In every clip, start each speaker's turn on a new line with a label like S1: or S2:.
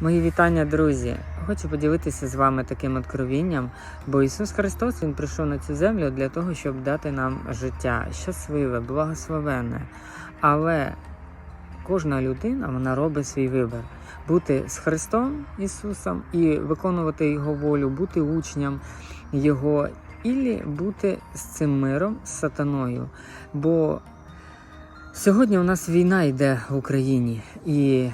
S1: Мої вітання, друзі! Хочу поділитися з вами таким откровінням, бо Ісус Христос Він прийшов на цю землю для того, щоб дати нам життя щасливе, благословенне. Але кожна людина вона робить свій вибір: бути з Христом Ісусом і виконувати Його волю, бути учням Його, і бути з цим миром, з сатаною. Бо сьогодні у нас війна йде в Україні, і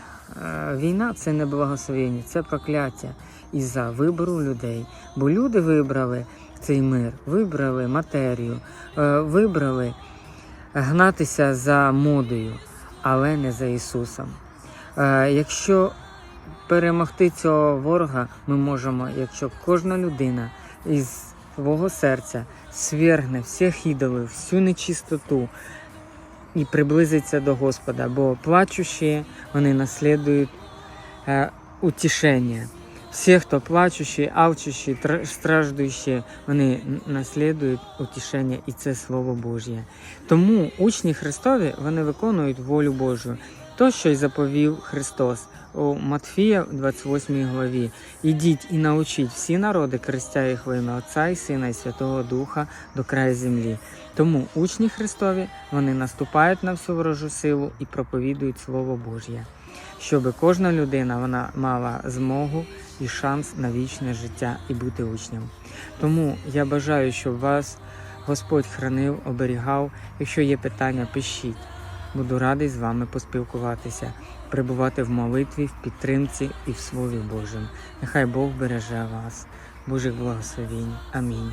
S1: війна це не благословення, це прокляття із-за вибору людей. Бо люди вибрали цей мир, вибрали матерію, е, вибрали гнатися за модою, але не за Ісусом. Е, Якщо перемогти цього ворога, ми можемо, якщо кожна людина із свого серця свергне всіх ідолів, всю нечистоту і приблизиться до Господа, бо плачущі вони наслідують е, утішення. Всі, хто плачущі, алчущі, тр- страждущі, вони наслідують утішення, і це Слово Божє. Тому учні Христові вони виконують волю Божу. То, що й заповів Христос у Матфія 28 главі. Ідіть і научіть всі народи, крестя їх во ім'я Отця і Сина і Святого Духа до краю землі. Тому учні Христові вони наступають на всю ворожу силу і проповідують Слово Божє, щоб кожна людина вона мала змогу і шанс на вічне життя і бути учнем. Тому я бажаю, щоб вас Господь хранив, оберігав. Якщо є питання, пишіть. Буду радий з вами поспілкуватися, перебувати в молитві, в підтримці і в Слові Божому. Нехай Бог береже вас. Божих благословінь. Амінь.